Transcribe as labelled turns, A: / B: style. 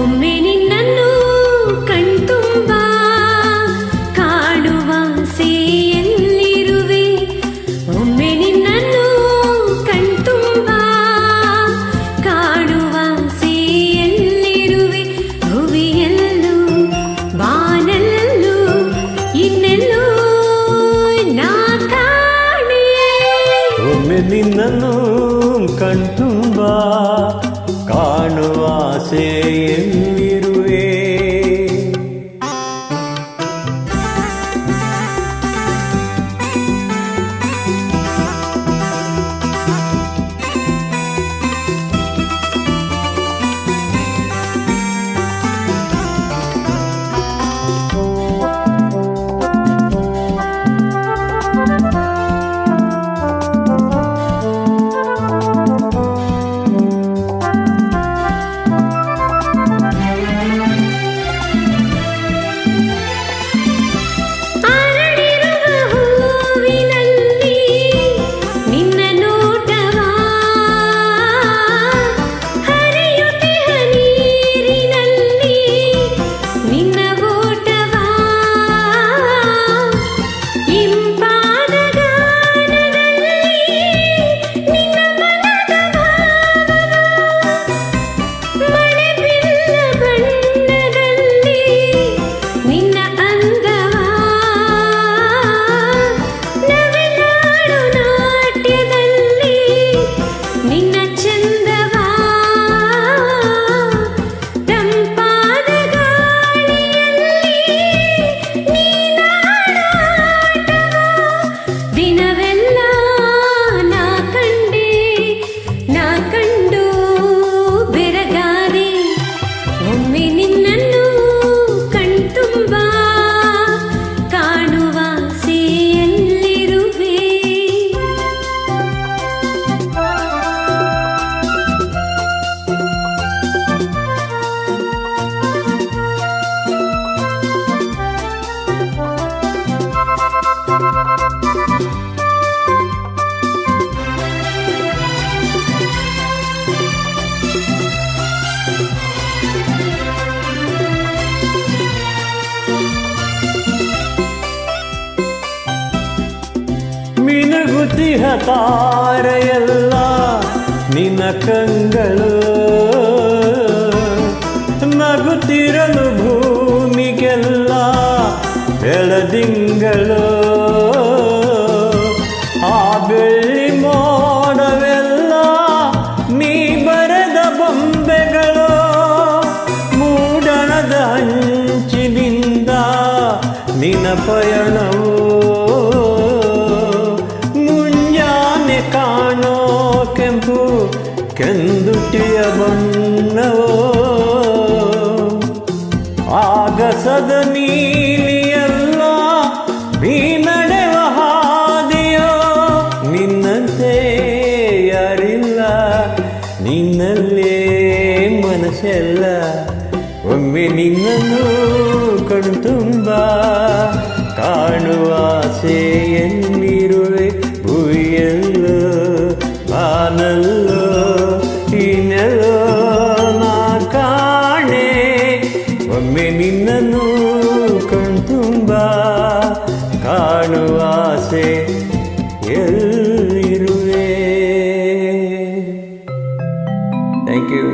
A: ಒಮ್ಮೆ ನಿನ್ನನ್ನು ಕಣ್ತುಂಬ,
B: ಕಾಡುವ ಸೇಯಲ್ಲಿರುವೆ ಒಮ್ಮೆ ನಿನ್ನನ್ನು ಕಣ್ತುಂಬ, ಕಾಡುವ ಸೇಯಲ್ಲಿರುವೆ ಭುವಿಯಲ್ಲೂ, ಬಾನಲ್ಲೂ, ಇನ್ನೆಲ್ಲೂ ನಾ ಕಾಣೆ ಒಮ್ಮೆ ನಿನ್ನನ್ನು ಕಣ್ತುಂಬ
A: ಮಿನುಗುತಿಹ ತಾರೆಯಲ್ಲ ನಿನ್ನ ಕಂಗಳು. ನಗುತ್ತಿರಲು ಭೂಮಿಗೆಲ್ಲ ಬೆಳದಿಂಗಳು ಆ ಬೆಳ್ಳಿ ಮೋಡವೆಲ್ಲ ನೀ ಬರೆದ ಬೊಂಬೆಗಳು. ಮೂಡಣದ ಅಂಚಿನಿಂದ ನಿನ ಪಯಣವು. ಕೆಂದುಟಿಯ ಬಣ್ಣವೋ ಆಗಸದ ನೀಲಿಯಲ್ಲ ನೀ ಹಾದಿಯೋ? ನಿನ್ನಂತೆ ಯಾರಿಲ್ಲ ನಿನ್ನಲ್ಲೇ ಮನಸ್ಸೆಲ್ಲ. ಒಮ್ಮೆ ನಿನ್ನನ್ನು ಕಣ್ತುಂಬ ಕಾಣುವ ಕಣ್ತುಂಬ ಕಾಣುವ ಆಸೆ ಎಲ್ಲಿರುವೆ ಥ್ಯಾಂಕ್ ಯು